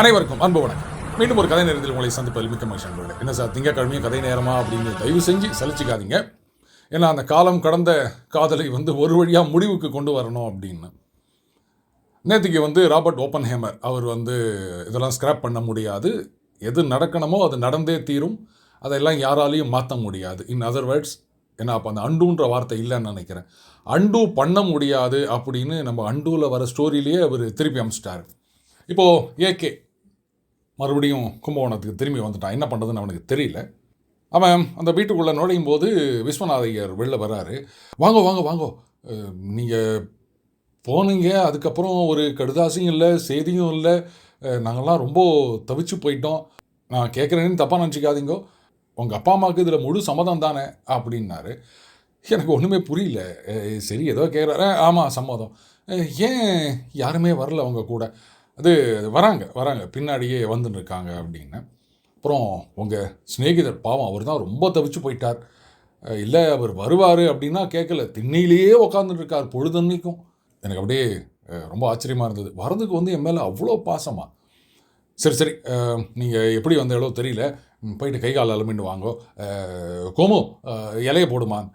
அனைவருக்கும் அன்பு வணக்கம். மீண்டும் ஒரு கதை நேரத்தில் உங்களை சந்திப்பதில் மிக்க மகிழ்ச்சி நண்பர்களே என்ன சார் திங்கக்கிழமையும் கதை நேரமா அப்படின்னு தயவு செஞ்சு சலிச்சிக்காதீங்க. ஏன்னா அந்த காலம் கடந்த காதலை வந்து ஒரு வழியாக முடிவுக்கு கொண்டு வரணும் அப்படின்னு. நேற்றுக்கு வந்து ராபர்ட் ஓப்பன் ஹேமர் அவர் வந்து இதெல்லாம் ஸ்கிராப் பண்ண முடியாது. எது நடக்கணுமோ அது நடந்தே தீரும். அதெல்லாம் யாராலையும் மாற்ற முடியாது. இன் அதர் வேர்ட்ஸ் ஏன்னா அப்போ அந்த அண்டுன்ற வார்த்தை இல்லைன்னு நினைக்கிறேன். அண்டு பண்ண முடியாது அப்படின்னு நம்ம அண்டூவில் வர ஸ்டோரியிலேயே அவர் திருப்பி அமிச்சிட்டாரு. இப்போது ஏகே மறுபடியும் கும்பகோணத்துக்கு திரும்பி வந்துட்டான். என்ன பண்ணுறதுன்னு அவனுக்கு தெரியல. அவன் அந்த வீட்டுக்குள்ளே நுழையும் போது விஸ்வநாதையர் வெளில வராரு வாங்கோ வாங்க வாங்கோ. நீங்கள் போனீங்க. அதுக்கப்புறம் ஒரு கடுதாசியும் இல்லை செய்தியும் இல்லை. நாங்கள்லாம் ரொம்ப தவிச்சு போயிட்டோம். நான் கேட்குறேன்னு தப்பாக நினச்சிக்காதீங்கோ. உங்கள் அப்பா அம்மாவுக்கு இதில் முழு சம்மதம் தானே அப்படின்னாரு. எனக்கு ஒன்றுமே புரியல. சரி ஏதோ கேட்குறாரு ஆமாம் சம்மதம். ஏன் யாருமே வரல அவங்க கூட? அது வராங்க வராங்க. பின்னாடியே வந்துன்னு இருக்காங்க அப்படின்னு. அப்புறம் உங்கள் சிநேகிதர் பாவம் அவர் தான் ரொம்ப தவிச்சு போயிட்டார். இல்லை அவர் வருவார் அப்படின்னா கேட்கல திண்ணிலேயே உக்காந்துட்டு இருக்கார் பொழுதன்னைக்கும் எனக்கு அப்படியே ரொம்ப ஆச்சரியமாக இருந்தது. வரதுக்கு வந்து என் மேலே அவ்வளோ பாசமாக சரி சரி. நீங்கள் எப்படி வந்தாலோ தெரியல. போயிட்டு கை கால் அலமின்னு வாங்கோ. கோமு அஹ், இலைய போடுமான்.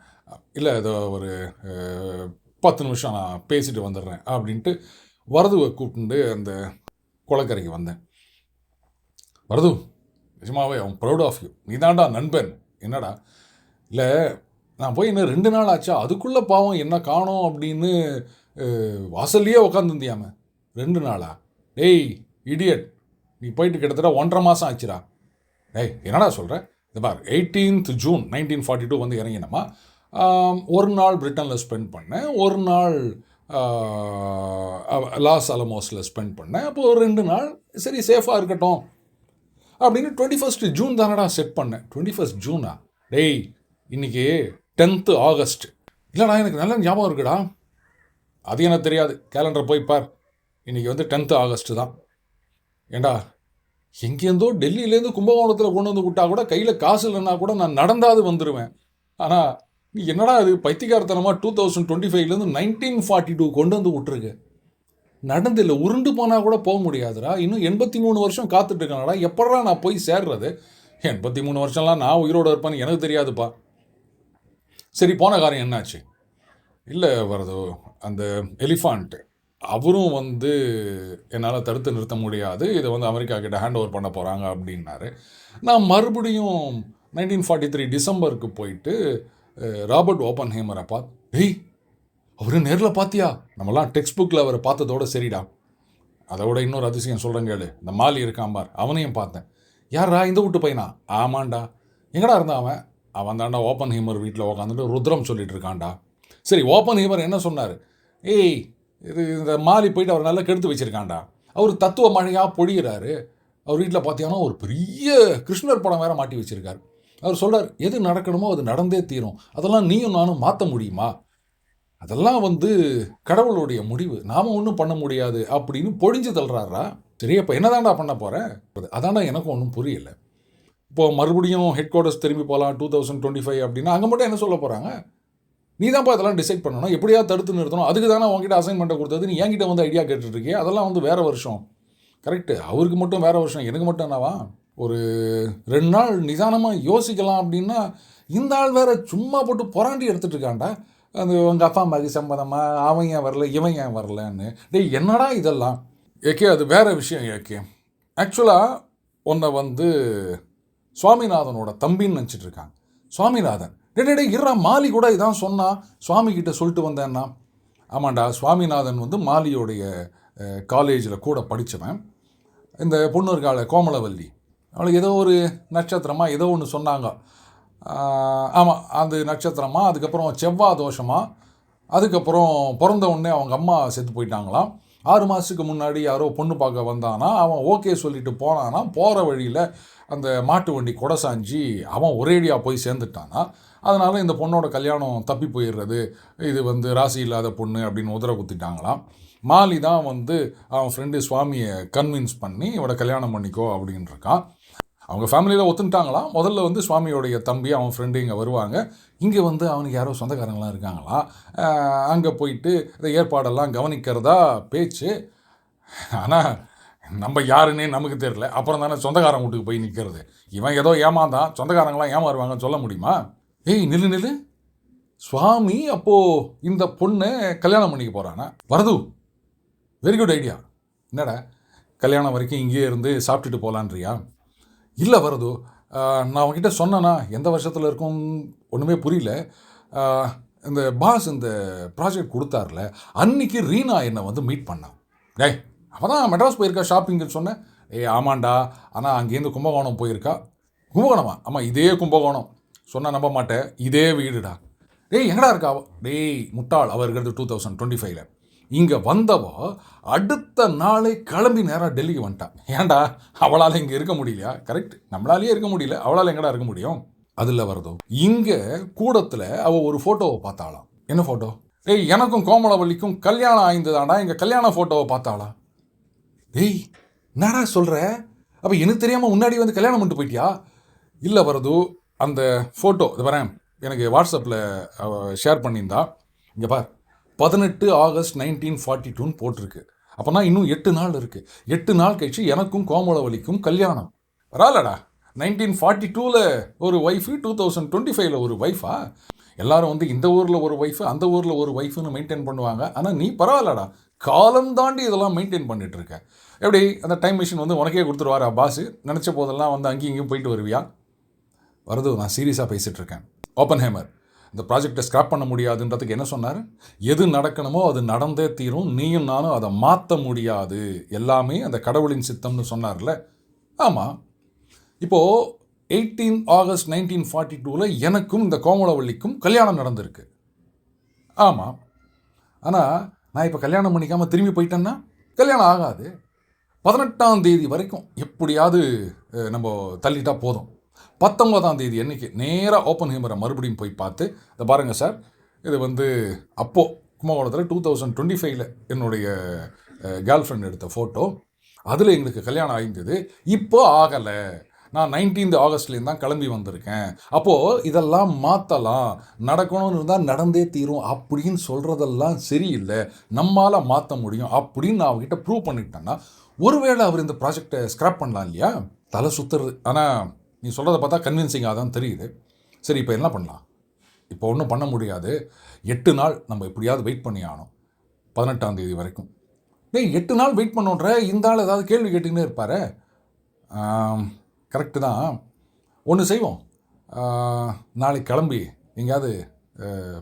இல்லை இதோ ஒரு பத்து நிமிஷம் நான் பேசிட்டு வந்துடுறேன் அப்படின்ட்டு வரதுவை கூப்பிட்டு அந்த குளக்கரைக்கு வந்தேன். வரது நிஜமாவே அவன் ப்ரௌட் ஆஃப் யூ நீதான்டா நண்பன். என்னடா? இல்லை நான் போய் இன்னும் ரெண்டு நாள் ஆச்சா? அதுக்குள்ளே பாவம் என்ன காணோம் அப்படின்னு வாசல்லையே உக்காந்துருந்தியாம ரெண்டு நாளா? டேய் இடியட் நீ போயிட்டு கிட்டத்தட்ட ஒன்றரை மாதம் ஆச்சுடா. டேய் என்னடா சொல்கிற இந்த பார் eighteenth June nineteen forty two வந்து இறங்கினமா? ஒரு நாள் பிரிட்டனில் ஸ்பெண்ட் பண்ணேன். ஒரு நாள் லாஸ் அலமோஸில் ஸ்பெண்ட் பண்ணேன். அப்போது ஒரு ரெண்டு நாள் சரி சேஃபாக இருக்கட்டும் அப்படின்னு டுவெண்ட்டி ஃபஸ்ட் ஜூன் தானடா செட் பண்ணேன். டுவெண்ட்டி ஃபஸ்ட் ஜூனா டேய் இன்னைக்கு டென்த்து ஆகஸ்ட் இல்லைடா எனக்கு நல்ல ஞாபகம் இருக்குடா. அது எனக்கு தெரியாது. கேலண்டர் போய் பார். இன்றைக்கி வந்து டென்த்து ஆகஸ்ட்டு தான். ஏண்டா எங்கேருந்தோ டெல்லியிலேருந்து கும்பகோணத்தில் கொண்டு வந்து விட்டா கூட கையில் காசு இல்லைன்னா கூட நான் நடந்தாவது வந்துடுவேன் ஆனால் என்னடா அது பைத்தியக்காரத்தனமாக டூ தௌசண்ட் டுவெண்ட்டி ஃபைவ்லேருந்து நைன்டீன் ஃபார்ட்டி டூ கொண்டு வந்து விட்ருக்கு நடந்து இல்லை உருண்டு போனால் கூட போக முடியாதுடா. இன்னும் எண்பத்தி மூணு வருஷம் காத்துட்டு எப்படா நான் போய் சேர்றது? எண்பத்தி மூணு வருஷம்லாம் நான் உயிரோடு இருப்பேன்னு எனக்கு தெரியாதுப்பா. சரி போன காரியம் என்னாச்சு? இல்லை வரதோ அந்த எலிஃபாண்ட்டு அவரும் வந்து என்னால் தடுத்து நிறுத்த முடியாது. இதை வந்து அமெரிக்கா கிட்ட ஹேண்ட் ஓவர் பண்ண போகிறாங்க அப்படின்னாரு. நான் மறுபடியும் நைன்டீன் ஃபார்ட்டி த்ரீ டிசம்பருக்கு போயிட்டு ராபர்ட் ஓப்பன் ஹேமரை பார்த்து டேய் அவரை நேரில் பார்த்தியா நம்மலாம் டெக்ஸ்ட் புக்கில் அவரை பார்த்ததோட சரிடா. அதை விட இன்னொரு அதிசயம் சொல்கிறேன் கேளு. இந்த மாலி இருக்கான் பார். அவனையும் பார்த்தேன். யாரா இந்த வீட்டு பையனா? ஆமாண்டா. எங்கடா இருந்தான் அவன்? அவன் தாண்டா ஓப்பன் ஹீமர் வீட்டில் உட்காந்துட்டு ருத்ரம் சொல்லிட்டு இருக்கான்டா. சரி ஓப்பன் ஹீமர் என்ன சொன்னார்? ஏய் இது இந்த மாலி போயிட்டு அவர் நல்லா கெடுத்து வச்சுருக்காண்டா அவர் தத்துவ மழையாக பொழிகிறாரு அவர் வீட்டில் பார்த்தீங்கன்னா ஒரு பெரிய கிருஷ்ணர் படம் வேற மாட்டி வச்சுருக்காரு. அவர் சொல்கிறார் எது நடக்கணுமோ அது நடந்தே தீரும். அதெல்லாம் நீயும் நானும் மாற்ற முடியுமா? அதெல்லாம் வந்து கடவுளுடைய முடிவு. நாம் ஒன்றும் பண்ண முடியாது அப்படின்னு பொழிஞ்சு தள்ளுறாரா? சரி அப்போ என்னதான்டா பண்ண போகிறேன் அதான்டா எனக்கும் ஒன்றும் புரியலை. இப்போ மறுபடியும் ஹெட் குவார்ட்டர்ஸ் திரும்பி போகலாம் டூ தௌசண்ட் டுவெண்ட்டி ஃபைவ் அப்படின்னா அங்கே மட்டும் என்ன சொல்ல போகிறாங்க நீ தான்ப்பா இதெல்லாம் டிசைட் பண்ணணும். எப்படியா தடுத்து நிறுத்தணும். அதுக்கு தானே உங்ககிட்ட அசைன்மெண்ட்டை கொடுத்தது. நீ என்கிட்ட வந்து ஐடியா கேட்டுட்ருக்கே அதெல்லாம் வந்து வேறு வருஷம். கரெக்டு அவருக்கு மட்டும் வேறு வருஷம். எனக்கு மட்டும் என்னவா? ஒரு ரெண்டு நாள் நிதானமாக யோசிக்கலாம் அப்படின்னா இந்த ஆள் வேற சும்மா போட்டு புறாண்டி எடுத்துகிட்டு இருக்கான்டா. அந்த உங்கள் அப்பா அம்மாவுக்கு சம்மந்தமாக அவன் ஏன் வரல இவன் ஏன் வரலன்னு. டேய் என்னடா இதெல்லாம்? ஏகே அது வேற விஷயம் ஏகே. ஆக்சுவலாக உன்னை வந்து சுவாமிநாதனோட தம்பின்னு நினச்சிட்டு இருக்காங்க. சுவாமிநாதன். டே டே, இருறா மாலி கூட இதான் சொன்னான் சுவாமி கிட்ட சொல்லிட்டு வந்தேன்னா. ஆமாண்டா சுவாமிநாதன் வந்து மாலியோடைய காலேஜில் கூட படித்தவன் இந்த பொண்ணு இருக்காள் கோமலவல்லி. அவளுக்கு ஏதோ ஒரு நட்சத்திரமா ஏதோ ஒன்று சொன்னாங்க. ஆமாம் அது நட்சத்திரமா அதுக்கப்புறம் செவ்வாய் தோஷமாக அதுக்கப்புறம் பிறந்த உடனே அவங்க அம்மா செத்து போயிட்டாங்களாம். ஆறு மாதத்துக்கு முன்னாடி யாரோ பொண்ணு பார்க்க வந்தானா அவன் ஓகே சொல்லிட்டு போனானா போகிற வழியில் அந்த மாட்டு வண்டி கொடசாஞ்சி அவன் ஒரேடியாக போய் சேர்ந்துட்டானா. அதனால் இந்த பொண்ணோட கல்யாணம் தப்பி போயிடுறது இது வந்து ராசி இல்லாத பொண்ணு அப்படின்னு உதற குத்திட்டாங்களாம். மாலி தான் வந்து அவன் ஃப்ரெண்டு சுவாமியை கன்வின்ஸ் பண்ணி இவட கல்யாணம் பண்ணிக்கோ அப்படின்னு இருக்கான் அவங்க ஃபேமிலியில் ஒத்துட்டாங்களா முதல்ல வந்து சுவாமியோடைய தம்பி அவன் ஃப்ரெண்டு இங்கே வருவாங்க. இங்கே வந்து அவனுக்கு யாரோ சொந்தக்காரங்களாம் இருக்காங்களா? அங்கே போயிட்டு இந்த ஏற்பாடெல்லாம் கவனிக்கிறதா பேச்சு. ஆனால் நம்ம யாருன்னே நமக்கு தெரியல. அப்புறம் தானே சொந்தக்காரன் வீட்டுக்கு போய் நிற்கிறது இவன் ஏதோ ஏமாந்தான். சொந்தக்காரங்களாம் ஏமாறுவாங்கன்னு சொல்ல முடியுமா? ஏய் நில்லு நில்லு. சுவாமி அப்போது இந்த பொண்ணை கல்யாணம் பண்ணிக்க போகிறானா வரது வெரி குட் ஐடியா என்னடா கல்யாணம் வரைக்கும் இங்கேயே இருந்து சாப்பிட்டுட்டு போகலான்றியா இல்லை வருது. நான் அவங்ககிட்ட சொன்னேன்னா எந்த வருஷத்தில் இருக்கும்? ஒன்றுமே புரியல. இந்த பாஸ் இந்த ப்ராஜெக்ட் கொடுத்தார்ல அன்னைக்கு ரீனா என்னை வந்து மீட் பண்ணான் டேய் அப்போ தான் மெட்ராஸ் போயிருக்கா ஷாப்பிங்னு சொன்னேன். ஏய் ஆமாண்டா. ஆனால் அங்கேருந்து கும்பகோணம் போயிருக்கா. கும்பகோணமா? ஆமாம் இதே கும்பகோணம். சொன்னால் நம்ப மாட்டேன் இதே வீடுடா. டேய் எங்கடா இருக்கா டேய் முட்டாள். அவர் இருக்கிறது டூ தௌசண்ட் டுவெண்ட்டி ஃபைவ்ல இங்கே வந்தவ அடுத்த நாளே கிளம்பி நேராக டெல்லிக்கு வந்துட்டான். ஏன்டா? அவளால் இங்கே இருக்க முடியலையா? கரெக்ட் நம்மளாலேயே இருக்க முடியல. அவளால் எங்கடா இருக்க முடியும்? அதில் வருதோ? இங்கே கூடத்தில் அவள் ஒரு ஃபோட்டோவை பார்த்தாளாம். என்ன ஃபோட்டோ ஏய் எனக்கும் கோமலவள்ளிக்கும் கல்யாணம் ஆயிருந்ததாண்டா இங்கே கல்யாண ஃபோட்டோவை பார்த்தாளா? டேய் என்னடா சொல்கிற அப்போ எனக்கு தெரியாமல் முன்னாடி வந்து கல்யாணம் பண்ணிட்டு போயிட்டியா? இல்லை வரது அந்த ஃபோட்டோ இது வரேன் எனக்கு வாட்ஸ்அப்பில் ஷேர் பண்ணியிருந்தா. இங்கே பார். பதினெட்டு ஆகஸ்ட் நைன்டீன் ஃபார்ட்டி டூன்னு போட்டிருக்கு. அப்போனா இன்னும் எட்டு நாள் இருக்குது எட்டு நாள் கழிச்சு எனக்கும் கோமலவலிக்கும் கல்யாணம். வராலடா நைன்டீன் ஃபார்ட்டி டூவில் ஒரு ஒய்ஃபு டூ தௌசண்ட் டுவெண்ட்டி ஃபைவ்ல ஒரு ஒய்ஃபா எல்லாரும் வந்து இந்த ஊரில் ஒரு ஒய்ஃபு அந்த ஊரில் ஒரு ஒய்ஃபுன்னு மெயின்டைன் பண்ணுவாங்க. ஆனால் நீ பரவாயில்லடா. காலம் தாண்டி இதெல்லாம் மெயின்டைன் பண்ணிட்டு இருக்க எப்படி? அந்த டைம் மிஷின் வந்து உனக்கே கொடுத்துருவாரா பாஸ் நினச்ச போதெல்லாம் வந்து அங்கேயும் இங்கேயும் போயிட்டு வருவியா? வருது நான் சீரியஸாக பேசிகிட்டு இருக்கேன் ஓப்பன் ஹேமர் இந்த ப்ராஜெக்டை ஸ்க்ராப் பண்ண முடியாதுன்றதுக்கு என்ன சொன்னார்? எது நடக்கணுமோ அது நடந்தே தீரும். நீயும் நானும் அதை மாற்ற முடியாது. எல்லாமே அந்த கடவுளின் சித்தம்னு சொன்னார்ல. ஆமாம் இப்போது எயிட்டீன் ஆகஸ்ட் நைன்டீன் ஃபார்ட்டி டூவில் எனக்கும் இந்த கோமலவள்ளிக்கும் கல்யாணம் நடந்திருக்கு. ஆமாம் ஆனால் நான் இப்போ கல்யாணம் பண்ணிக்காமல் திரும்பி போயிட்டேன்னா? கல்யாணம் ஆகாது. பதினெட்டாம் தேதி வரைக்கும் எப்படியாவது நம்ம தள்ளிட்டா போதும். பத்தொன்பதாம் தேதி அன்னைக்கு நேராக ஓப்பன் ஹேமரை மறுபடியும் போய் பார்த்து இதை பாருங்கள் சார் இது வந்து அப்போது கும்பகோணத்தில் டூ தௌசண்ட் டுவெண்ட்டி ஃபைவ்ல என்னுடைய கேர்ள் ஃப்ரெண்ட் எடுத்த ஃபோட்டோ அதில் எங்களுக்கு கல்யாணம் ஆயிருந்தது இப்போ ஆகலை. நான் நைன்டீன்த் ஆகஸ்ட்லேருந்து தான் கிளம்பி வந்திருக்கேன். அப்போது இதெல்லாம் மாற்றலாம் நடக்கணும்னு இருந்தால் நடந்தே தீரும். அப்படின்னு சொல்கிறதெல்லாம் சரியில்லை. நம்மால் மாற்ற முடியும். அப்படின்னு நான் அவர்கிட்ட ப்ரூவ் பண்ணிட்டேன்னா ஒருவேளை அவர் இந்த ப்ராஜெக்டை ஸ்க்ராப் பண்ணலாம் இல்லையா? தலை சுற்றுறது ஆனால் நீ சொல்கிறத பார்த்தா கன்வின்சிங்காக தான் தெரியுது. சரி இப்போ என்ன பண்ணலாம்? இப்போ ஒன்றும் பண்ண முடியாது. எட்டு நாள் நம்ம எப்படியாவது வெயிட் பண்ணி ஆகணும். பதினெட்டாம் தேதி வரைக்கும். டேய் எட்டு நாள் வெயிட் பண்ணோன்ற இந்த ஆள் ஏதாவது கேள்வி கேட்டுக்கிட்டே இருப்பார்? கரெக்டு தான். ஒன்று செய்வோம். நாளைக்கு கிளம்பி எங்கேயாவது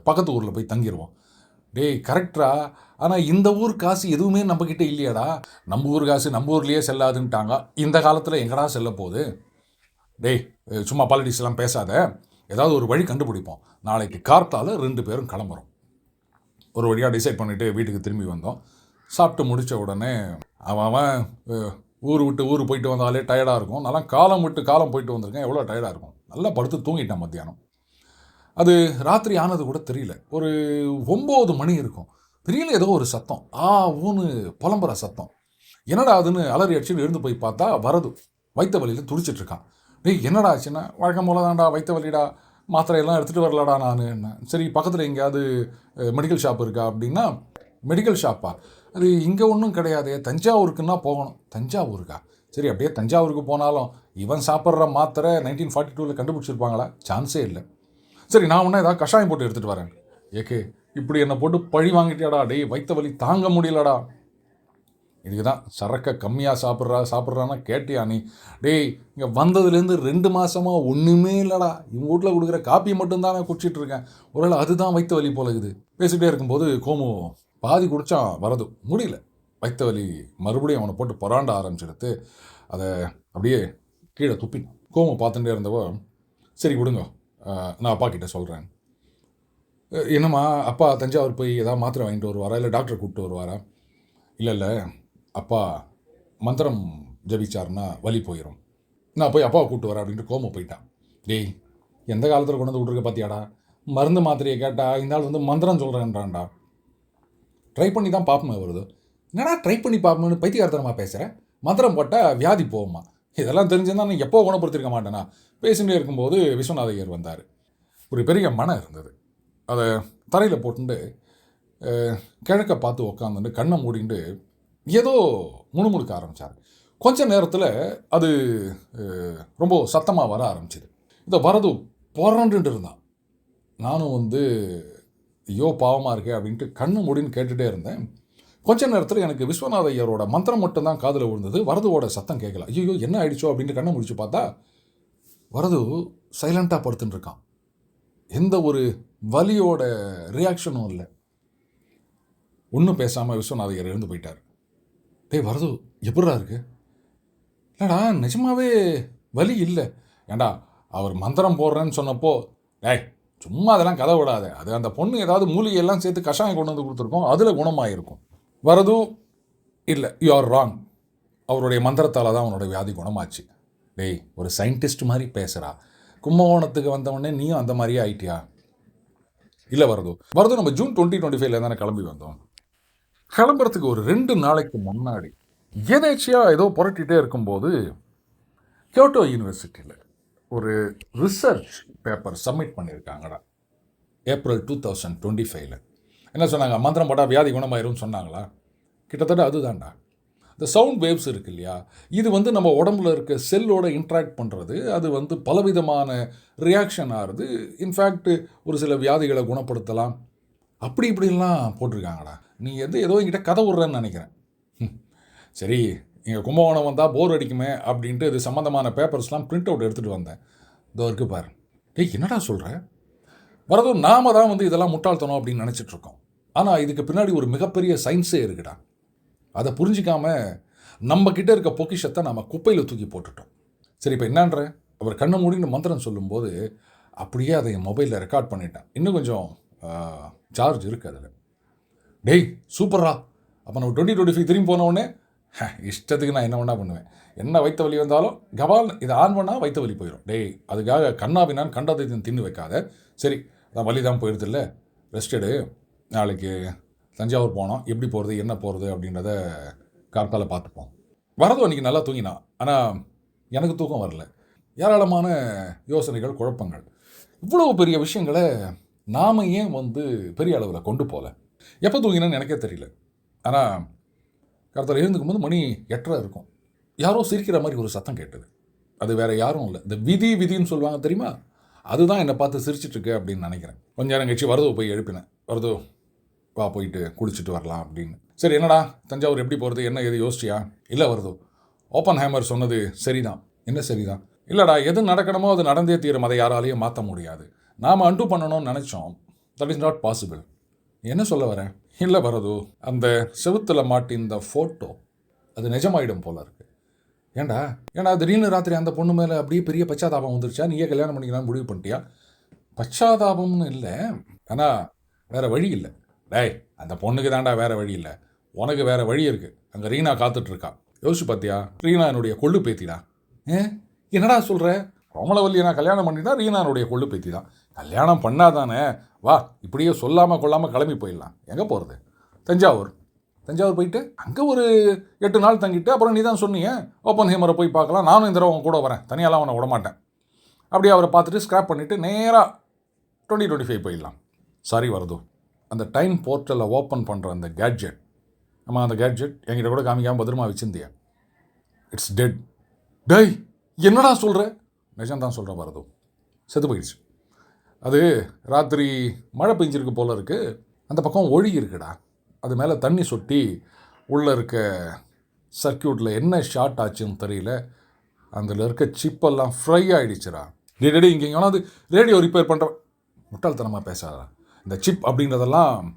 பக்கத்து ஊரில் போய் தங்கிடுவோம் டேய் கரெக்டா ஆனால் இந்த ஊர் காசு எதுவுமே நம்மக்கிட்ட இல்லையாடா. நம்ம ஊர் காசு நம்ம ஊர்லேயே செல்லாதுன்ட்டாங்க. இந்த காலத்தில் எங்கடா செல்ல போகுது? டேய் சும்மா பாலிடிக்ஸ் எல்லாம் பேசாத. ஏதாவது ஒரு வழி கண்டுபிடிப்போம். நாளைக்கு கார்த்தால் ரெண்டு பேரும் கிளம்புறோம். ஒரு வழியாக டிசைட் பண்ணிவிட்டு வீட்டுக்கு திரும்பி வந்தோம். சாப்பிட்டு முடித்த உடனே அவன் அவன் ஊர் விட்டு ஊர் போயிட்டு வந்தாலே டயர்டாக இருக்கும். நல்லா காலம் விட்டு காலம் போயிட்டு வந்திருக்கேன். எவ்வளோ டயர்டாக இருக்கும். நல்லா படுத்து தூங்கிட்டேன் மத்தியானம். அது ராத்திரி ஆனது கூட தெரியல. ஒரு ஒம்பது மணி இருக்கும். தெரியல ஏதோ ஒரு சத்தம். ஆ ஊன்னு புலம்புற சத்தம். என்னடா அதுன்னு அலறி அடிச்சுன்னு எழுந்து போய் பார்த்தா வரது வைத்த வழியில் துடிச்சிட்ருக்கான் டேய் என்னடா ஆச்சுன்னா? வழக்கம் போல தான்டா வைத்த வலிடா மாத்திரையெல்லாம் எடுத்துகிட்டு வரலடா நான். சரி பக்கத்தில் எங்கேயாவது மெடிக்கல் ஷாப் இருக்கா அப்படின்னா மெடிக்கல் ஷாப்பா அது இங்கே ஒன்றும் கிடையாது. தஞ்சாவூருக்குன்னா போகணும். தஞ்சாவூருக்கா? சரி அப்படியே தஞ்சாவூருக்கு போனாலும் இவன் சாப்பிட்ற மாத்திரை நைன்டீன் ஃபார்ட்டி டூவில் கண்டுபிடிச்சிருப்பாங்களா? சான்ஸே இல்லை. சரி நான் ஒன்றா ஏதாவது கஷாயம் போட்டு எடுத்துகிட்டு வரேன். ஏகே இப்படி என்னை போட்டு பழி வாங்கிட்டியாடா? டேய் வைத்த வலி தாங்க முடியலடா. இதுக்கு தான் சரக்கை கம்மியாக சாப்பிட்றா சாப்பிட்றான்னா கேட்டியா நீ? டேய் இங்கே வந்ததுலேருந்து ரெண்டு மாதமாக ஒன்றுமே இல்லைடா. இவங்க வீட்டில் கொடுக்குற காப்பி மட்டும்தான் நான் குடிச்சிட்டு இருக்கேன். ஒருவேளை அதுதான் வைத்த வலி போல இருக்குது. பேசிகிட்டே இருக்கும்போது கோமு பாதி குடித்தான் வரது. முடியல. வைத்த வலி மறுபடியும் அவனை போட்டு பொறாண்ட ஆரம்பிச்செடுத்து அதை அப்படியே கீழே துப்பினான் கோமு பார்த்துட்டே இருந்தவோ சரி கொடுங்க நான் அப்பா கிட்டே சொல்கிறேன் என்னம்மா அப்பா தஞ்சாவூர் போய் ஏதாவது மாத்திரை வாங்கிட்டு வருவாரா? இல்லை டாக்டரை கூப்பிட்டு வருவாரா? இல்லை இல்லை. அப்பா மந்திரம் ஜபிச்சார்னா வலி போயிடும் நான் போய் அப்பாவை கூப்பிட்டு வரேன் அப்படின்ட்டு கோம போயிட்டான். டேய் எந்த காலத்தில் கொண்டு வந்து விட்ருக்க பார்த்தியாடா மருந்து மாத்திரையை கேட்டால் இந்த ஆள் வந்து மந்திரம் சொல்கிறேன்றான்டா ட்ரை பண்ணி தான் பார்ப்போமே வருது. என்னடா ட்ரை பண்ணி பார்ப்போம்னு பைத்தியகாரத்தனமாக பேசுகிறேன் மந்திரம் போட்டால் வியாதி போகுமா? இதெல்லாம் தெரிஞ்சிருந்தா நான் எப்போ குணப்படுத்திருக்க மாட்டேனா? பேசிகிட்டே இருக்கும்போது விஸ்வநாத ஐயர் வந்தார். ஒரு பெரிய மனம் இருந்தது. அதை தரையில் போட்டுட்டு கிழக்க பார்த்து உக்காந்துட்டு கண்ணை மூடிட்டு ஏதோ முணுமுணுக்க ஆரம்பித்தார் கொஞ்ச நேரத்தில் அது ரொம்ப சத்தமாக வர ஆரம்பிச்சிது. இந்த வரது புறண்டுட்டு இருந்தான். நானும் வந்து ஐயோ பாவமாக இருக்கே அப்படின்ட்டு கண்ணு முடின்னு கேட்டுகிட்டே இருந்தேன். கொஞ்ச நேரத்தில் எனக்கு விஸ்வநாத ஐயரோட மந்திரம் மட்டும்தான் காதில் விழுந்தது. வரதுவோட சத்தம் கேட்கல ஐயோ என்ன ஆயிடுச்சோ அப்படின்ட்டு கண்ணை முடிச்சு பார்த்தா வரது சைலண்ட்டாக படுத்துட்டுருக்கான் எந்த ஒரு வலியோட ரியாக்ஷனும் இல்லை. ஒன்றும் பேசாமல் விஸ்வநாத ஐயர் எழுந்து போயிட்டார். டேய் வரது எப்படா இருக்கு? இல்லைடா நிஜமாவே வலி இல்லை. ஏண்டா அவர் மந்திரம் போடுறேன்னு சொன்னப்போ டேய் சும்மா அதெல்லாம் கதை விடாத. அது அந்த பொண்ணு ஏதாவது மூலிகையெல்லாம் சேர்த்து கஷாயம் கொண்டு வந்து கொடுத்துருக்கோம். அதில் குணமாயிருக்கும். வரது இல்லை. யூ ஆர் ராங் அவருடைய மந்திரத்தால் தான் அவனோட வியாதி குணமாச்சு. டேய் ஒரு சயின்டிஸ்ட் மாதிரி பேசுகிறா கும்பகோணத்துக்கு வந்தவொடனே நீயும் அந்த மாதிரியே ஆயிட்டியா? இல்லை வரது. வருது நம்ம ஜூன் டுவெண்ட்டி டுவெண்ட்டி ஃபைவ்ல தானே கிளம்பி வந்தோம். கிளம்புறதுக்கு ஒரு ரெண்டு நாளைக்கு முன்னாடி எதேச்சியாக ஏதோ புரட்டிகிட்டே இருக்கும்போது கியோட்டோ யூனிவர்சிட்டியில் ஒரு ரிசர்ச் பேப்பர் சப்மிட் பண்ணியிருக்காங்கடா. ஏப்ரல் டூ தௌசண்ட் டுவெண்ட்டி ஃபைவ்ல என்ன சொன்னாங்க? மந்திரம் போட்டால் வியாதி குணமாயிரும்னு சொன்னாங்களா? கிட்டத்தட்ட அதுதான்டா. இந்த சவுண்ட் வேவ்ஸ் இருக்கு இல்லையா? இது வந்து நம்ம உடம்புல இருக்க செல்லோட இன்ட்ராக்ட் பண்ணுறது அது வந்து பலவிதமான ரியாக்ஷன் ஆகுது இன்ஃபேக்ட் ஒரு சில வியாதிகளை குணப்படுத்தலாம். அப்படி இப்படிலாம் போட்டிருக்காங்கடா. நீ எது ஏதோ என்கிட்ட கதை விட்றன்னு நினைக்கிறேன். ம். சரி இங்கே கும்பகோணம் வந்தால் போர் அடிக்குமே அப்படின்ட்டு இது சம்மந்தமான பேப்பர்ஸ்லாம் பிரிண்ட் அவுட் எடுத்துகிட்டு வந்தேன். இதோ இருக்கு பாரு. டேய் என்னடா சொல்கிற வரதும் நாம தான் வந்து இதெல்லாம் முட்டாள்தனம் அப்படின்னு நினச்சிட்ருக்கோம் ஆனால் இதுக்கு பின்னாடி ஒரு மிகப்பெரிய சயின்ஸே இருக்குடா. அதை புரிஞ்சிக்காம நம்மக்கிட்ட இருக்க பொக்கிஷத்தை நம்ம குப்பையில் தூக்கி போட்டுட்டோம். சரி இப்போ என்னன்ற? அவர் கண்ணை மூடின்னு மந்திரம் சொல்லும்போது அப்படியே அதை என் மொபைலில் ரெக்கார்ட் பண்ணிட்டேன். இன்னும் கொஞ்சம் சார்ஜ் இருக்குது அதில். டேய் சூப்பரா அப்போ நம்ம டுவெண்ட்டி டுவெண்ட்டி ஃபைவ் திரும்பி போனவுடனே இஷ்டத்துக்கு நான் என்ன வேணா பண்ணுவேன். என்ன வைத்த வலி வந்தாலும் கபால் இதை ஆன் பண்ணால் வைத்த வலி போயிடும் டேய் அதுக்காக கண்ணாபின்னான் கண்டாத்தை தின்னு வைக்காத. சரி நான் வலி தான் போயிடுது இல்லை? ரெஸ்ட் எடு. நாளைக்கு தஞ்சாவூர் போனோம். எப்படி போகிறது என்ன போகிறது அப்படின்றத கார்த்தால பார்த்துப்போம். வரதும் அன்றைக்கி நல்லா தூங்கினான் ஆனால் எனக்கு தூக்கம் வரல. ஏராளமான யோசனைகள் குழப்பங்கள். இவ்வளோ பெரிய விஷயங்களை நாம் ஏன் வந்து பெரிய அளவில் கொண்டு போகல எப்போ தூங்கினேன்னு எனக்கே தெரியல. ஆனால் கருத்தில் எழுந்துக்கும் போது மணி எட்டரை இருக்கும். யாரோ சிரிக்கிற மாதிரி ஒரு சத்தம் கேட்டது. அது வேறு யாரும் இல்லை. இந்த விதி விதின்னு சொல்லுவாங்க தெரியுமா? அதுதான் என்னை பார்த்து சிரிச்சிட்ருக்கு அப்படின்னு நினைக்கிறேன். கொஞ்ச நேரம் கழிச்சு வரதோ போய் எழுப்பினேன். வரதோ வா போயிட்டு குளிச்சுட்டு வரலாம் அப்படின்னு. சரி என்னடா? தஞ்சாவூர் எப்படி போகிறது என்ன எது யோசிச்சியா? இல்லை வருதோ. ஓப்பன் ஹேமர் சொன்னது சரிதான். என்ன சரிதான்? இல்லைடா எது நடக்கணுமோ அது நடந்தே தீரும். அதை யாராலையும் மாற்ற முடியாது. நாம் அண்டு பண்ணணும்னு நினச்சோம். தட் இஸ் நாட் பாசிபிள் என்ன சொல்ல வரேன்? இல்லை வரது அந்த செவுத்துல மாட்டிந்த ஃபோட்டோ அது நிஜமாயிடும் போல இருக்கு. ஏண்டா? ஏன்னா திடீர்னு ராத்திரி அந்த பொண்ணு மேலே அப்படியே பெரிய பச்சாதாபம் வந்துருச்சா? நீயே கல்யாணம் பண்ணிக்கலாம் முடிவு பண்ணிட்டியா? பச்சாதாபம்னு இல்லை. ஆனால் வேறு வழி இல்லை. டேய் அந்த பொண்ணுக்கு தாண்டா வேறு வழி இல்லை. உனக்கு வேறு வழி இருக்குது அங்கே ரீனா காத்துட்ருக்கா யோசிச்சு பார்த்தியா ரீனா என்னுடைய கொள்ளு பேத்திடா. ஏ என்னடா சொல்கிற கோமலவல்லியை நான் கல்யாணம் பண்ணினா ரீனானுடைய கொள்ளு பேத்தி தான் கல்யாணம் பண்ணாதானே? வா இப்படியே சொல்லாமல் கொள்ளாமல் கிளம்பி போயிடலாம். எங்கே போகிறது தஞ்சாவூர். தஞ்சாவூர் போயிட்டு அங்கே ஒரு எட்டு நாள் தங்கிட்டு அப்புறம் நீ தான் சொன்னீங்க ஓப்பன் ஹேமரை போய் பார்க்கலாம். நானும் இந்த தடவை அவன் கூட வரேன். தனியாலாம் அவனை விட மாட்டேன் அப்படியே அவரை பார்த்துட்டு ஸ்க்ராப் பண்ணிவிட்டு நேராக டுவெண்ட்டி டுவெண்ட்டி ஃபைவ் போயிடலாம். சாரி வரதோ. அந்த டைம் போர்ட்டலில் ஓப்பன் பண்ணுற அந்த கேட்ஜெட் ஆமாம் அந்த கேட்ஜெட் என்கிட்ட கூட காமிக்காமல் பத்திரமா வச்சிருந்தியா. இட்ஸ் டெட் டேய் என்னடா சொல்கிற நிஜம்தான் சொல்கிறேன் வரது செத்து போயிடுச்சு. அது ராத்திரி மழை பெஞ்சிருக்கு போல் இருக்குது அந்த பக்கம் ஒழி இருக்குடா. அது மேலே தண்ணி சொட்டி உள்ளே இருக்க சர்க்கியூட்டில் என்ன ஷார்ட் ஆச்சுன்னு தெரியல. அதில் இருக்க சிப்பெல்லாம் ஃப்ரை ஆகிடுச்சுடா டே டே இங்கே எங்கேயாவது ரேடியோ ரிப்பேர் பண்ணுற முட்டாள்தனமாக பேசாதா இந்த சிப் அப்படின்றதெல்லாம்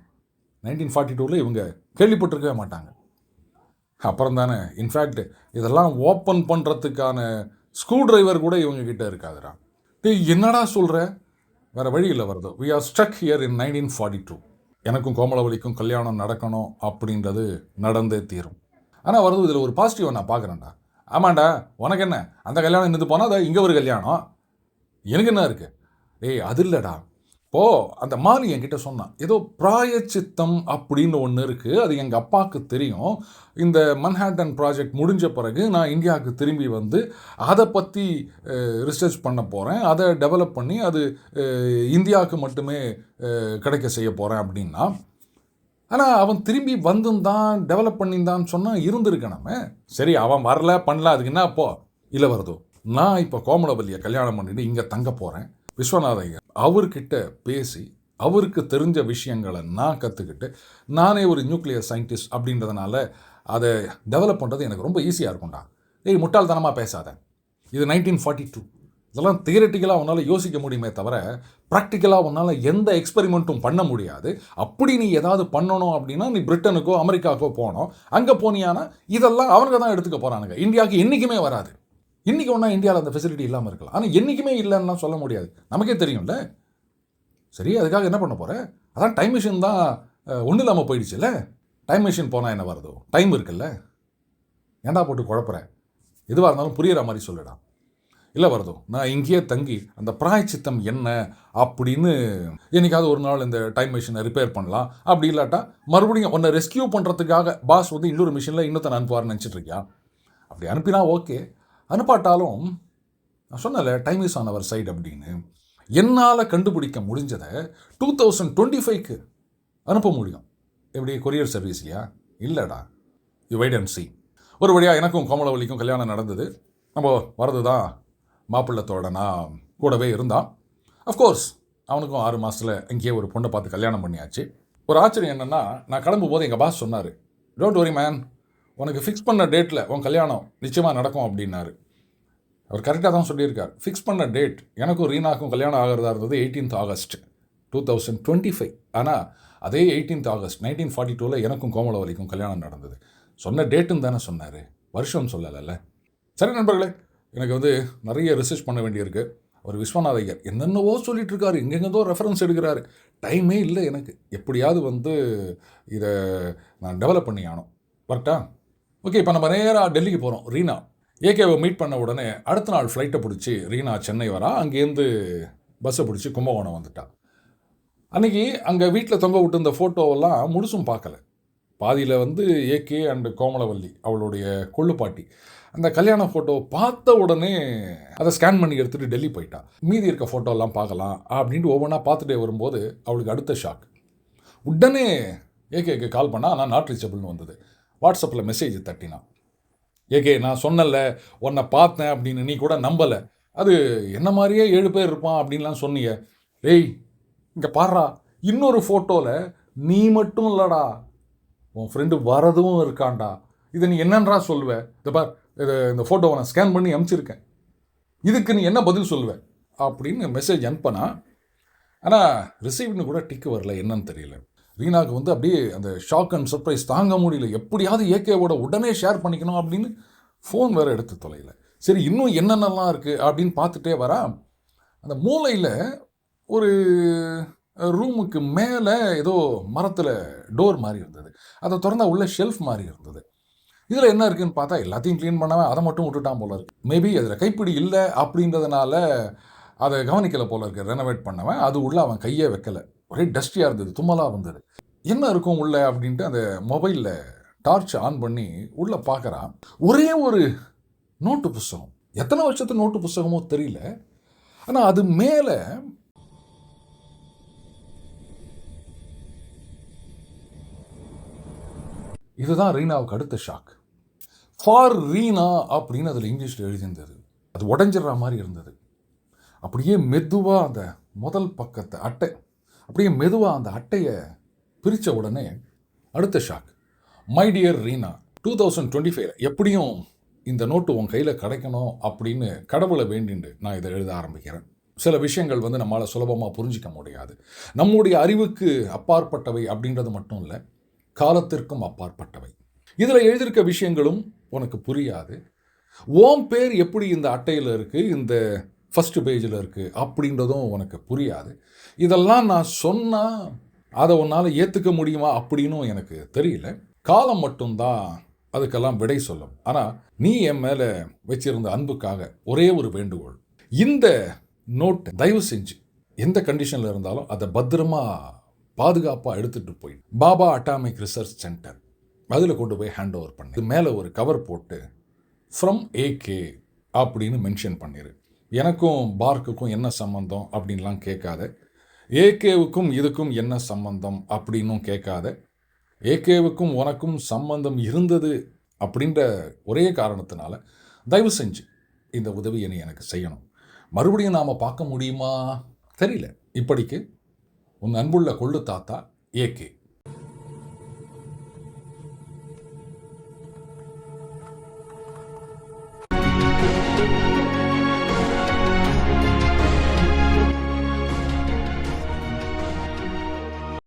நைன்டீன் ஃபார்ட்டி டூவில் இவங்க கேள்விப்பட்டிருக்கவே மாட்டாங்க. அப்புறம் தானே இன்ஃபேக்ட் இதெல்லாம் ஓப்பன் பண்ணுறதுக்கான ஸ்க்ரூ டிரைவர் கூட இவங்க கிட்ட இருக்காதுடா. டேய் என்னடா சொல்கிற வேற வழி இல்லை வருது. We are struck here in nineteen forty two எனக்கும் கோமலவழிக்கும் கல்யாணம் நடக்கணும் அப்படின்றது நடந்தே தீரும். ஆனால் வருது இதில் ஒரு பாசிட்டிவ் நான் பார்க்குறேன்டா ஆமாண்டா உனக்கு என்ன? அந்த கல்யாணம் நின்று போனால் அது இங்கே ஒரு கல்யாணம். எனக்கு என்ன இருக்குது ஏய் அது இல்லைடா. இப்போ அந்த மாலி என்கிட்ட சொன்னான் ஏதோ பிராயச்சித்தம் அப்படின்னு ஒன்று இருக்குது அது எங்கள் அப்பாவுக்கு தெரியும். இந்த மன்ஹாட்டன் ப்ராஜெக்ட் முடிஞ்ச பிறகு நான் இந்தியாவுக்கு திரும்பி வந்து அதை பற்றி ரிசர்ச் பண்ண போகிறேன் அதை டெவலப் பண்ணி அது இந்தியாவுக்கு மட்டுமே கிடைக்க செய்ய போகிறேன் அப்படின்னா. ஆனால் அவன் திரும்பி வந்திருந்தான் டெவலப் பண்ணியிருந்தான்னு சொன்னால் இருந்திருக்கணுமே சரி அவன் வரல பண்ணல அதுக்கு என்ன அப்போ? இல்லை வருதோ? நான் இப்போ கோமலவல்லியை கல்யாணம் பண்ணிட்டு இங்கே தங்க போகிறேன் விஸ்வநாதையன் அவர்கிட்ட பேசி அவருக்கு தெரிஞ்ச விஷயங்களை நான் கற்றுக்கிட்டு நானே ஒரு நியூக்ளியர் சயின்டிஸ்ட் அப்படின்றதுனால அதை டெவலப் பண்ணுறது எனக்கு ரொம்ப ஈஸியாக இருக்கும்டா. ஏய் முட்டாள்தனமாக பேசாத. இது நைன்டீன் ஃபார்ட்டி டூ இதெல்லாம் தியரட்டிக்கலாக உன்னால் யோசிக்க முடியுமே தவிர ப்ராக்டிக்கலாக உன்னால் எந்த எக்ஸ்பெரிமெண்ட்டும் பண்ண முடியாது. அப்படி நீ ஏதாவது பண்ணணும் அப்படின்னா நீ பிரிட்டனுக்கோ அமெரிக்காவுக்கோ போனோம் அங்கே போனியானா இதெல்லாம் அவங்க தான் எடுத்துக்க போகிறானுங்க இந்தியாவுக்கு என்றைக்குமே வராது. இன்றைக்கி ஒன்றா இந்தியாவில் அந்த ஃபெசிலிட்டி இல்லாமல் இருக்கலாம். ஆனால் என்றைக்குமே இல்லைன்னா சொல்ல முடியாது. நமக்கே தெரியும்ல. சரி அதுக்காக என்ன பண்ண போகிற அதான் டைம் மிஷின் தான் ஒன்றும் இல்லாமல் போயிடுச்சுல்ல டைம் மிஷின் போனால் என்ன வருதோ? டைம் இருக்குல்ல. ஏன்டா போட்டு குழப்புற? எதுவாக இருந்தாலும் புரியிற மாதிரி சொல்லிடா. இல்லை வருதோ? நான் இங்கேயே தங்கி அந்த பிராயச்சித்தம் என்ன அப்படின்னு என்னைக்காவது ஒரு நாள் இந்த டைம் மிஷினை ரிப்பேர் பண்ணலாம். அப்படி இல்லாட்டா மறுபடியும் உன்னை ரெஸ்கியூ பண்ணுறதுக்காக பாஸ் வந்து இன்னொரு மிஷினில் இன்னொருத்தன் அனுப்புவார்னு நினச்சிட்ருக்கியா அப்படி அனுப்பினா ஓகே அனுப்பாட்டாலும் நான் சொன்னல time is on our side அப்படின்னு. என்னால் கண்டுபிடிக்க முடிஞ்சதை டூ தௌசண்ட் டுவெண்ட்டி ஃபைவ்க்கு அனுப்ப முடியும். எப்படி கொரியர் சர்வீஸ்லையா இல்லைடா. யூ வெயிட் அண்ட் சி ஒரு வழியாக எனக்கும் கோமலவல்லிக்கும் கல்யாணம் நடந்தது. நம்ம வரது தான் மாப்பிள்ளத்தோட நான் கூடவே இருந்தான் அஃப்கோர்ஸ் அவனுக்கும் ஆறு மாதத்தில் இங்கேயே ஒரு பொண்ணை பார்த்து கல்யாணம் பண்ணியாச்சு. ஒரு ஆச்சரியம் என்னென்னா நான் கிளம்பும் போது எங்கள் பாஸ் சொன்னார் டோன்ட் வரி மேன் உனக்கு ஃபிக்ஸ் பண்ண டேட்டில் உன் கல்யாணம் நிச்சயமாக நடக்கும் அப்படின்னாரு. அவர் கரெக்டாக தான் சொல்லியிருக்கார். ஃபிக்ஸ் பண்ண டேட் எனக்கும் ரீனாக்கும் கல்யாணம் ஆகிறதா இருந்தது eighteenth August two thousand twenty five ஆனால் அதே எயிட்டீன்த் ஆகஸ்ட் நைன்டீன் ஃபார்ட்டி டூவில் எனக்கும் கோமலவலிக்கும் கல்யாணம் நடந்தது. சொன்ன டேட்டுன்னு தானே சொன்னார். வருஷம் சொல்லலைல்ல. சரி நண்பர்களே எனக்கு வந்து நிறைய ரிசர்ச் பண்ண வேண்டியிருக்கு. அவர் விஸ்வநாத ஐயர் என்னென்னவோ சொல்லிட்டு இருக்காரு எங்கெங்கதோ ரெஃபரன்ஸ் எடுக்கிறாரு. டைமே இல்லை எனக்கு. எப்படியாவது வந்து இதை நான் டெவலப் பண்ணி ஆனோம் கரெக்டா ஓகே இப்போ நம்ம நேராக டெல்லிக்கு போகிறோம் ரீனா ஏகேவை மீட் பண்ண உடனே அடுத்த நாள் ஃப்ளைட்டை பிடிச்சி ரீனா சென்னை வரா. அங்கேருந்து பஸ்ஸை பிடிச்சி கும்பகோணம் வந்துட்டா. அன்றைக்கி அங்கே வீட்டில் தொங்க விட்டு இந்த ஃபோட்டோவெல்லாம் முழுசும் பார்க்கல. பாதியில் வந்து ஏகே அண்டு கோமலவல்லி அவளுடைய கொள்ளுப்பாட்டி அந்த கல்யாண ஃபோட்டோ பார்த்த உடனே அதை ஸ்கேன் பண்ணி எடுத்துகிட்டு டெல்லி போயிட்டா. மீதி இருக்க ஃபோட்டோலாம் பார்க்கலாம் அப்படின்ட்டு ஒவ்வொன்றா பார்த்துட்டே வரும்போது அவளுக்கு அடுத்த ஷாக் உடனே ஏகேக்கு கால் பண்ணால் ஆனால் நாட் ரீச்சபிள்னு வந்தது. வாட்ஸ்அப்பில் மெசேஜ் தட்டினான். ஏகே நான் சொன்னல உன்னை பார்த்தேன் அப்படின்னு நீ கூட நம்பலை. அது என்ன மாதிரியே ஏழு பேர் இருப்பான் அப்படின்லாம் சொன்னீங்க ஏய் இங்கே பாடுறா இன்னொரு ஃபோட்டோவில் நீ மட்டும் இல்லைடா உன் ஃப்ரெண்டு வரதும் இருக்கான்டா. இதை நீ என்னன்றா சொல்லுவ? இந்த பார் இதை இந்த ஃபோட்டோவை நான் ஸ்கேன் பண்ணி அனுப்பிச்சிருக்கேன் இதுக்கு நீ என்ன பதில் சொல்லுவ? அப்படின்னு மெசேஜ் அனுப்பினா ஆனால் ரிசீவ்னு கூட டிக்கு வரல என்னன்னு தெரியல. ரீனாக்கு வந்து அப்படியே அந்த ஷாக் அண்ட் சர்ப்ரைஸ் தாங்க முடியல. எப்படியாவது ஏகேவோட உடனே ஷேர் பண்ணிக்கணும் அப்படின்னு ஃபோன் வேறு எடுத்து தொலைல சரி இன்னும் என்னென்னலாம் இருக்குது அப்படின்னு பார்த்துட்டே வரா. அந்த மூலையில் ஒரு ரூமுக்கு மேலே ஏதோ மரத்தில் டோர் மாதிரி இருந்தது. அதை திறந்தா உள்ள ஷெல்ஃப் மாதிரி இருந்தது. இதில் என்ன இருக்குன்னு பார்த்தா எல்லாத்தையும் க்ளீன் பண்ணவன் அதை மட்டும் விட்டுட்டான் போல இருக்கு. மேபி அதில் கைப்பிடி இல்லை அப்படின்றதுனால அதை கவனிக்கலை போல இருக்கு. ரெனோவேட் பண்ணவன். அது உள்ளே அவன் கையே வைக்கலை. ஒரே டஸ்டியாக இருந்தது தும்மலாக வந்தது. என்ன இருக்கும் உள்ளே அப்படின்ட்டு அந்த மொபைலில் டார்ச் ஆன் பண்ணி உள்ளே பார்க்குறான் ஒரே ஒரு நோட்டு புஸ்தகம். எத்தனை வருஷத்து நோட்டு புஸ்தகமோ தெரியல. ஆனால் அது மேலே இதுதான் ரீனாவுக்கு அடுத்த ஷாக் ஃபார் ரீனா அப்படின்னு அதில் இங்கிலீஷில் எழுதியிருந்தது. அது உடஞ்சிடுற மாதிரி இருந்தது. அப்படியே மெதுவாக அந்த முதல் பக்கத்தை அட்டை அப்படியே மெதுவாக அந்த அட்டையை பிரித்த உடனே அடுத்த shock my dear Reena two thousand twenty five எப்படியும் இந்த நோட்டு உன் கையில் கிடைக்கணும் அப்படின்னு கடவுளை வேண்டிண்டு நான் இதை எழுத ஆரம்பிக்கிறேன். சில விஷயங்கள் வந்து நம்மளால் சுலபமாக புரிஞ்சிக்க முடியாது. நம்முடைய அறிவுக்கு அப்பாற்பட்டவை அப்படின்றது மட்டும் இல்லை காலத்திற்கும் அப்பாற்பட்டவை. இதில் எழுதியிருக்க விஷயங்களும் உனக்கு புரியாது. ஓம் பேர் எப்படி இந்த அட்டையில் இருக்குது இந்த ஃபஸ்ட்டு பேஜில் இருக்குது அப்படின்றதும் உனக்கு புரியாது. இதெல்லாம் நான் சொன்னால் அதை உன்னால் ஏற்றுக்க முடியுமா அப்படின்னும் எனக்கு தெரியல. காலம் மட்டும்தான் அதுக்கெல்லாம் விடை சொல்லும். ஆனால் நீ என் மேலே வச்சிருந்த அன்புக்காக ஒரே ஒரு வேண்டுகோள். இந்த நோட் தயவு செஞ்சு எந்த கண்டிஷனில் இருந்தாலும் அதை பத்திரமா பாதுகாப்பாக எடுத்துகிட்டு போய் பாபா அட்டாமிக் ரிசர்ச் சென்டர் அதில் கொண்டு போய் ஹேண்ட் ஓவர் பண்ணு. இது மேலே ஒரு கவர் போட்டு ஃப்ரம் ஏகே அப்படின்னு மென்ஷன் பண்ணிடு எனக்கும் பார்க்குக்கும் என்ன சம்மந்தம் அப்படின்லாம் கேட்காத. ஏகேவுக்கும் இதுக்கும் என்ன சம்பந்தம் அப்படின்னும் கேட்காத. ஏகேவுக்கும் உனக்கும் சம்பந்தம் இருந்தது அப்படின்ற ஒரே காரணத்தினால தயவு செஞ்சு இந்த உதவியை நீ எனக்கு செய்யணும். மறுபடியும் நாம் பார்க்க முடியுமா? தெரியல. இப்படிக்கு உன் அன்புள்ள கொள்ளு தாத்தா ஏகே.